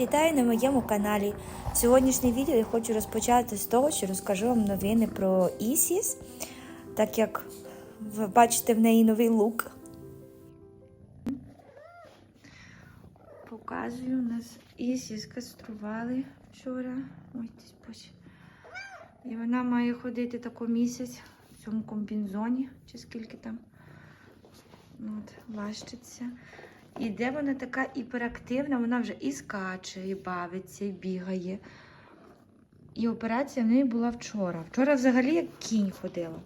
Вітаю на моєму каналі. Сьогоднішнє відео я хочу розпочати з того, що розкажу вам новини про Ісіс, так як ви бачите в неї новий лук. Показую, у нас Ісіс кастрували вчора. Ой. І вона має ходити тако місяць в цьому комбінзоні, чи скільки там. От, лащиться. І де вона така іперактивна, вона вже і скаче, і бавиться, і бігає. І операція в неї була вчора. Вчора взагалі як кінь ходила.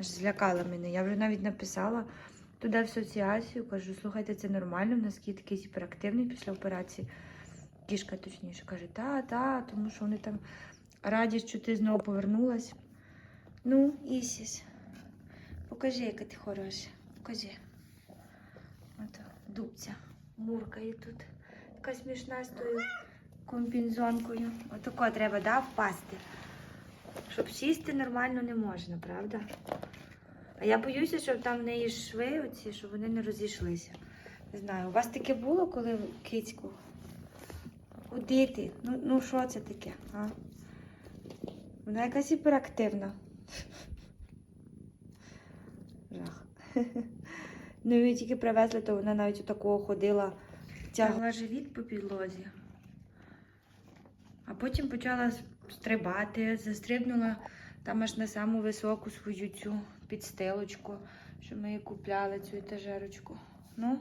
Аж злякала мене. Я вже навіть написала туди в асоціацію, кажу, слухайте, це нормально, в нас кіт такий гіперактивний після операції. Кішка точніше каже, та, та, тому що вони там раді, що ти знову повернулась. Ну, Ісіс, покажи, яка ти хороша. Покажи. От дубця муркає тут. Така смішна з тою комбінзонкою. Отако треба, да, впасти. Щоб сісти нормально не можна, правда? А я боюся, щоб там в неї шви оці, щоб вони не розійшлися. Не знаю, у вас таке було, коли кицьку? Куди ти? Ну, ну що це таке? А? Вона якась гіперактивна. Жах. Ну, її тільки привезли, то вона навіть отакого ходила, тягла живіт по підлозі. А потім почала стрибати, застрибнула там аж на саму високу свою цю підстилочку, що ми їй купляли цю етажерочку. Ну,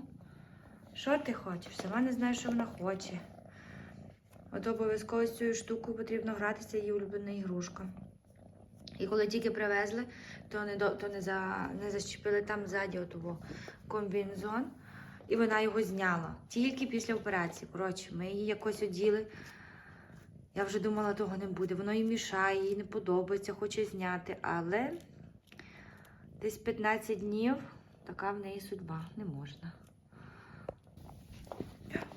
що ти хочеш? Сама не знаю, що вона хоче. От обов'язково з цією штукою потрібно гратися її улюблена ігрушка. І коли тільки привезли, то не до то не за не защепили там ззаді отого комбінзон, і вона його зняла тільки після операції. Коротше, ми її якось оділи. Я вже думала, того не буде. Воно їй мішає, їй не подобається, хоче зняти, але десь 15 днів така в неї судьба. Не можна.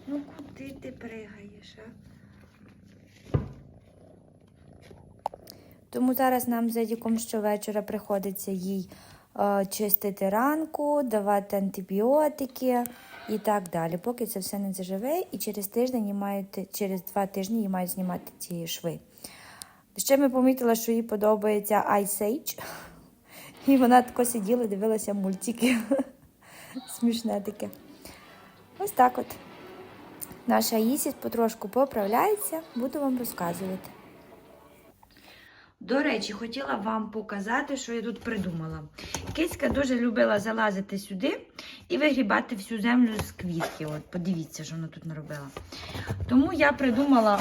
Ну куди ти пригаєш, а? Тому зараз нам з Едіком щовечора приходиться їй е, чистити ранку, давати антибіотики і так далі. Поки це все не заживе, і через тиждень мають, через два тижні їй мають знімати ці шви. Ще ми помітила, що їй подобається Ice Age. І вона тако сиділа, дивилася мультики. Смішне таке. Ось так от. Наша Ісіс потрошку поправляється, буду вам розказувати. До речі, хотіла вам показати, що я тут придумала. Кицька дуже любила залазити сюди і вигрібати всю землю з квітки. От, подивіться, що вона тут наробила. Тому я придумала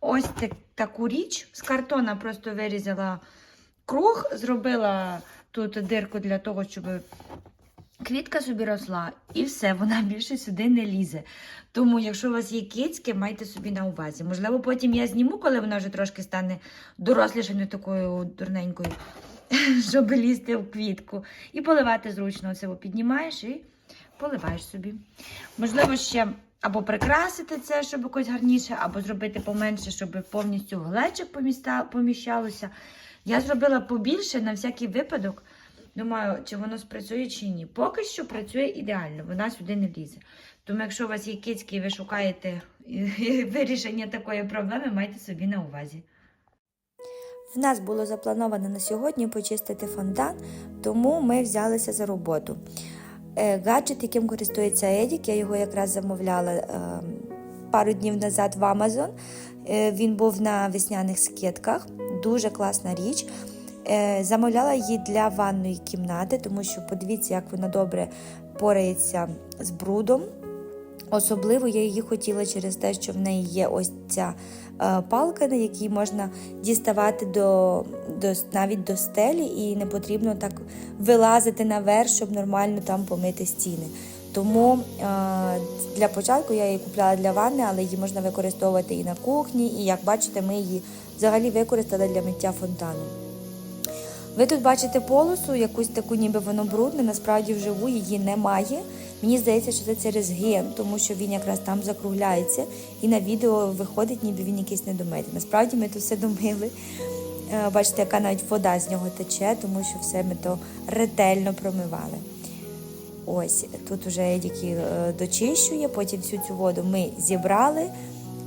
ось так, таку річ. З картона просто вирізала круг, зробила тут дирку для того, щоб квітка собі росла, і все, вона більше сюди не лізе. Тому, якщо у вас є кицьки, майте собі на увазі. Можливо, потім я зніму, коли вона вже трошки стане доросліше, не такою дурненькою, щоб лізти в квітку. І поливати зручно. Оце піднімаєш і поливаєш собі. Можливо, ще або прикрасити це, щоб якось гарніше, або зробити поменше, щоб повністю глечик поміщалося. Я зробила побільше на всякий випадок. Думаю, чи воно спрацює чи ні. Поки що працює ідеально, вона сюди не лізе. Тому, якщо у вас є кицьки і ви шукаєте вирішення такої проблеми, майте собі на увазі. В нас було заплановано на сьогодні почистити фонтан, тому ми взялися за роботу. Е, Гаджет, яким користується Едік, я його якраз замовляла е, пару днів назад в Amazon. Е, Він був на весняних скидках, дуже класна річ. Е, Замовляла її для ванної кімнати, тому що подивіться, як вона добре порається з брудом. Особливо я її хотіла через те, що в неї є ось ця е, палка, на якій можна діставати до, до, навіть до стелі, і не потрібно так вилазити наверх, щоб нормально там помити стіни. Тому е, для початку я її купляла для ванни, але її можна використовувати і на кухні, і як бачите, ми її взагалі використали для миття фонтану. Ви тут бачите полосу, якусь таку, ніби воно брудне, насправді вживу її немає. Мені здається, що це через ген, тому що він якраз там закругляється, і на відео виходить, ніби він якийсь недомитий. Насправді ми тут все домили. Е, Бачите, яка навіть вода з нього тече, тому що все ми то ретельно промивали. Ось тут вже її, е, дочищує, потім всю цю воду ми зібрали,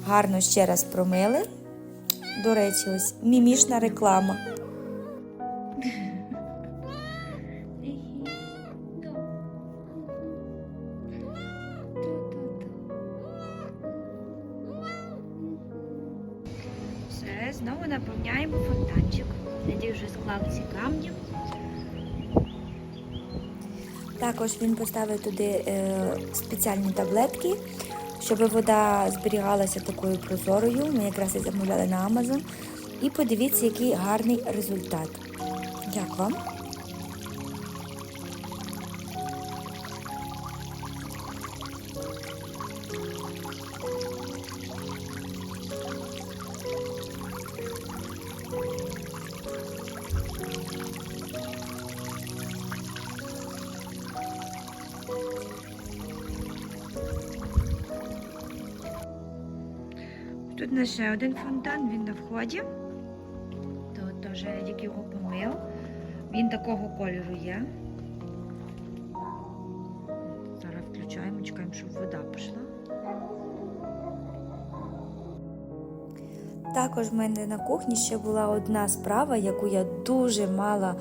гарно ще раз промили. До речі, ось мімішна реклама. Також він поставив туди е, спеціальні таблетки, щоб вода зберігалася такою прозорою. Ми якраз і замовляли на Amazon. І подивіться, який гарний результат. Як вам? Тут на ще один фонтан, він на вході. Тут теж Едік його помив. Він такого кольору є. Зараз включаємо, чекаємо, щоб вода пішла. Також в мене на кухні ще була одна справа, яку я дуже мала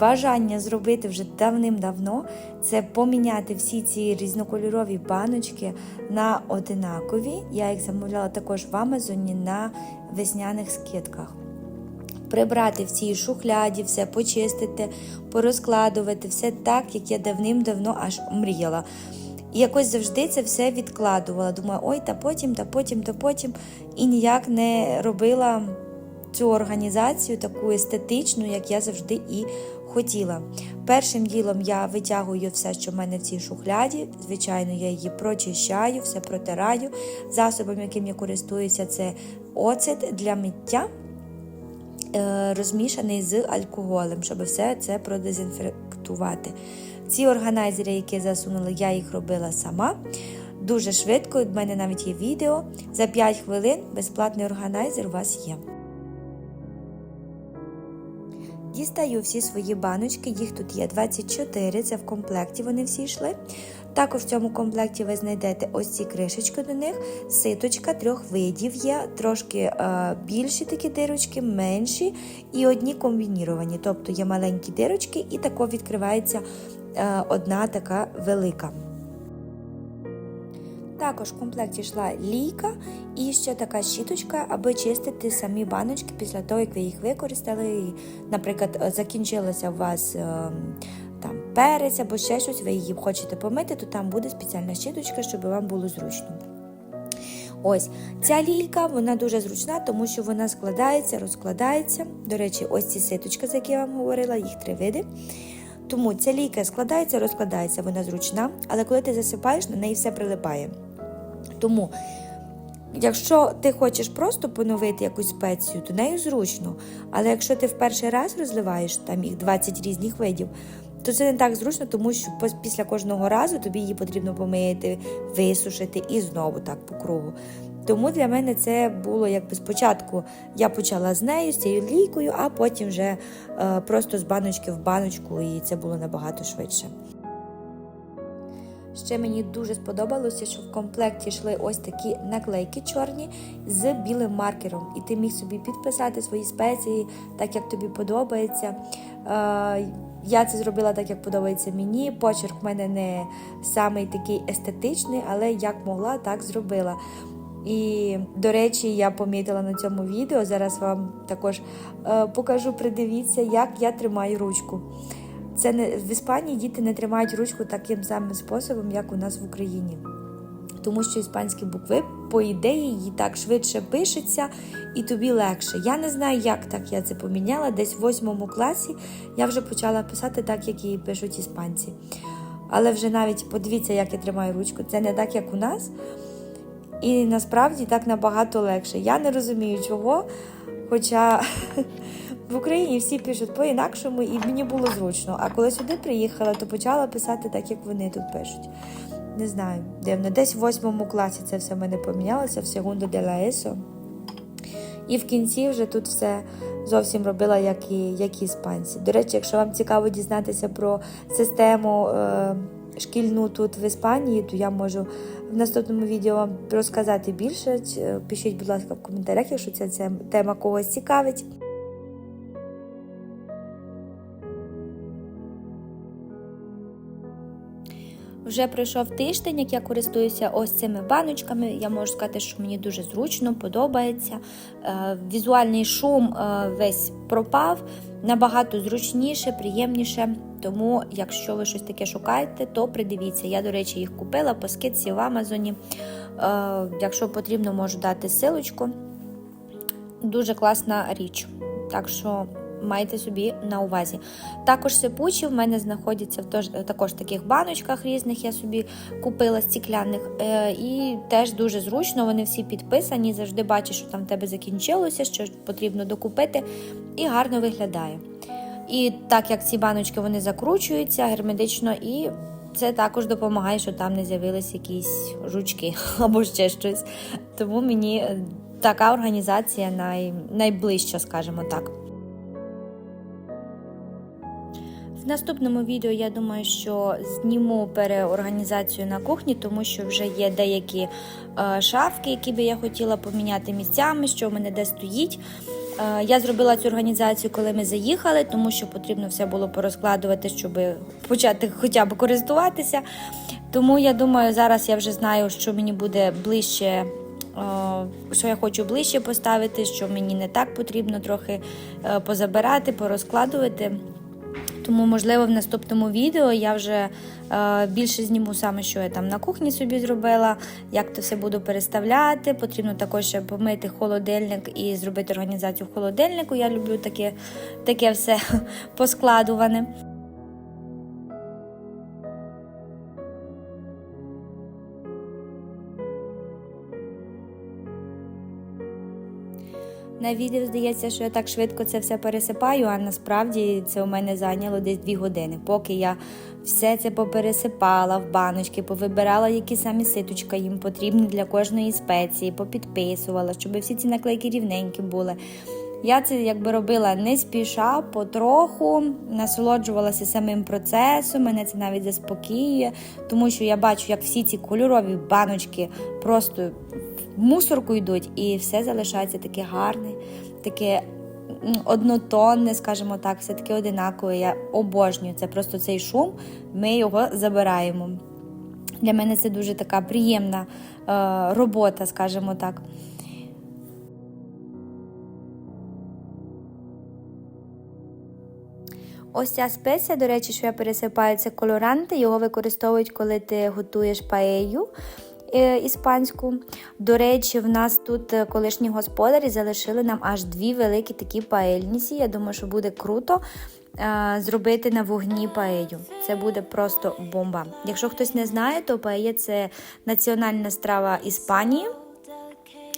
бажання зробити вже давним-давно. Це поміняти всі ці різнокольорові баночки на одинакові. Я їх замовляла також в Амазоні на весняних скидках. Прибрати в цій шухляді, все почистити, порозкладувати, все так, як я давним-давно аж мріяла. І якось завжди це все відкладувала. Думаю, ой, та потім, та потім, та потім. І ніяк не робила цю організацію таку естетичну, як я завжди і хотіла. Першим ділом я витягую все, що в мене в цій шухляді. Звичайно, я її прочищаю, все протираю. Засобом, яким я користуюся, це оцет для миття. е, Розмішаний з алкоголем, щоб все це продезінфектувати. Ці органайзери, які засунули, я їх робила сама. Дуже швидко, в мене навіть є відео. За 5 хвилин безплатний органайзер у вас є. Дістаю всі свої баночки, їх тут є 24, це в комплекті вони всі йшли. Також в цьому комплекті ви знайдете ось ці кришечки до них, ситочка трьох видів є, трошки е, більші такі дирочки, менші і одні комбініровані. Тобто є маленькі дирочки і тако відкривається одна така велика. Також в комплекті йшла лійка і ще така щіточка, аби чистити самі баночки після того, як ви їх використали. Наприклад, е, закінчилося у вас е, там перець або ще щось, ви її хочете помити, то там буде спеціальна щіточка, щоб вам було зручно. Ось ця лілька, вона дуже зручна, тому що вона складається, розкладається. До речі, ось ці ситочки, за які я вам говорила, їх три види. Тому ця лійка складається, розкладається, вона зручна, але коли ти засипаєш, на неї все прилипає. Тому, якщо ти хочеш просто поновити якусь спецію, то нею зручно. Але якщо ти в перший раз розливаєш там їх 20 різних видів, то це не так зручно, тому що після кожного разу тобі її потрібно помити, висушити і знову так по кругу. Тому для мене це було якби спочатку я почала з нею, з цією лійкою, а потім вже е, просто з баночки в баночку, і це було набагато швидше. Ще мені дуже сподобалося, що в комплекті йшли ось такі наклейки чорні з білим маркером, і ти міг собі підписати свої спеції так, як тобі подобається. Е, я це зробила так, як подобається мені. Почерк в мене не самий такий естетичний, але як могла, так зробила. І, до речі, я помітила на цьому відео. Зараз вам також е, покажу, придивіться, як я тримаю ручку. Це не в Іспанії діти не тримають ручку таким самим способом, як у нас в Україні. Тому що іспанські букви, по ідеї, її так швидше пишеться і тобі легше. Я не знаю, як так я це поміняла. Десь в восьмому класі я вже почала писати так, як її пишуть іспанці. Але вже навіть подивіться, як я тримаю ручку. Це не так, як у нас. І насправді так набагато легше. Я не розумію, чого. Хоча в Україні всі пишуть по-інакшому, і мені було зручно. А коли сюди приїхала, то почала писати так, як вони тут пишуть. Не знаю, дивно. Десь в восьмому класі це все в мене помінялося, в de la ESO. І в кінці вже тут все зовсім робила, як і, як іспанці. До речі, якщо вам цікаво дізнатися про систему е, шкільну тут в Іспанії, то я можу в наступному відео розказати більше. Пишіть, будь ласка, в коментарях, якщо ця, ця тема когось цікавить. Вже пройшов тиждень, як я користуюся ось цими баночками. Я можу сказати, що мені дуже зручно, подобається. Е, Візуальний шум е, весь пропав, набагато зручніше, приємніше. Тому, якщо ви щось таке шукаєте, то придивіться. Я, до речі, їх купила по скидці в Амазоні. Е, Якщо потрібно, можу дати силочку. Дуже класна річ. Так що майте собі на увазі. Також сипучі в мене знаходяться в тож, також таких баночках різних. Я собі купила стікляних. Е, і теж дуже зручно. Вони всі підписані. Завжди бачиш, що там в тебе закінчилося, що потрібно докупити, і гарно виглядає. І так як ці баночки вони закручуються герметично, і це також допомагає, що там не з'явились якісь жучки або ще щось. Тому мені е, така організація най, найближча, скажімо так. В наступному відео я думаю, що зніму переорганізацію на кухні, тому що вже є деякі е, шафки, які би я хотіла поміняти місцями, що в мене де стоїть. Е, я зробила цю організацію, коли ми заїхали, тому що потрібно все було порозкладувати, щоб почати хоча б користуватися. Тому я думаю, зараз я вже знаю, що мені буде ближче. е, Що я хочу ближче поставити, що мені не так потрібно трохи е, позабирати, порозкладувати. Тому, можливо, в наступному відео я вже е, більше зніму саме, що я там на кухні собі зробила, як то все буду переставляти. Потрібно також помити холодильник і зробити організацію в холодильнику. Я люблю таке, таке все поскладуване. На відео здається, що я так швидко це все пересипаю, а насправді це у мене зайняло десь 2 години. Поки я все це попересипала в баночки, повибирала, які самі ситочка їм потрібні для кожної спеції, попідписувала, щоб всі ці наклейки рівненькі були. Я це якби робила не спіша, потроху, насолоджувалася самим процесом, мене це навіть заспокоює, тому що я бачу, як всі ці кольорові баночки просто в мусорку йдуть, і все залишається таке гарне, таке однотонне, скажімо так, все таке одинакове. Я обожнюю це. Просто цей шум, ми його забираємо. Для мене це дуже така приємна е, робота, скажімо так. Ось ця спеція, до речі, що я пересипаю, це колоранти. Його використовують, коли ти готуєш паею іспанську. До речі, в нас тут е, колишні господарі залишили нам аж дві великі такі паельніці. Я думаю, що буде круто е, зробити на вогні паею. Це буде просто бомба. Якщо хтось не знає, то паея – це національна страва Іспанії.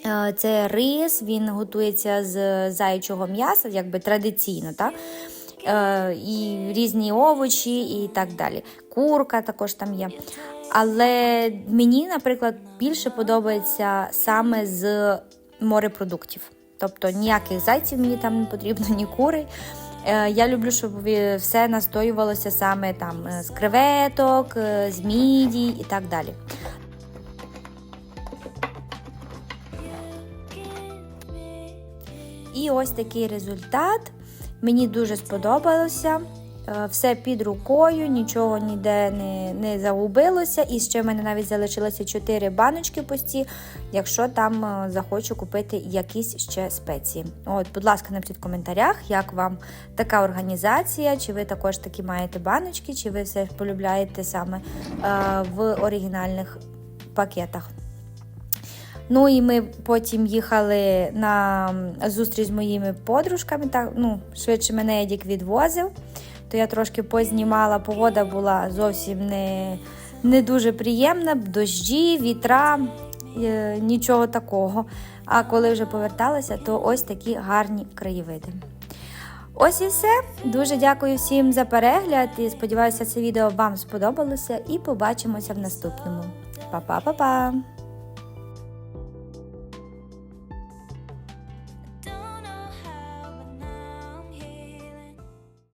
Е, Це рис, він готується з заячого м'яса, якби традиційно, так? Е, і різні овочі і так далі. Курка також там є. Але мені, наприклад, більше подобається саме з морепродуктів. Тобто ніяких зайців мені там не потрібно, ні кури. Е, Я люблю, щоб все настоювалося саме там е, з креветок, е, з мідій і так далі. І ось такий результат. Мені дуже сподобалося. Е, Все під рукою, нічого ніде не, не загубилося. І ще в мене навіть залишилося 4 баночки пусті, якщо там е, захочу купити якісь ще спеції. От, будь ласка, напишіть в коментарях, як вам така організація, чи ви також такі маєте баночки, чи ви все ж полюбляєте саме е, в оригінальних пакетах. Ну і ми потім їхали на зустріч з моїми подружками. Так, ну, швидше мене Едік відвозив, то я трошки познімала. Погода була зовсім не, не дуже приємна, дощі, вітра, е, нічого такого. А коли вже поверталася, то ось такі гарні краєвиди. Ось і все. Дуже дякую всім за перегляд і сподіваюся, це відео вам сподобалося. І побачимося в наступному. Па-па-па-па!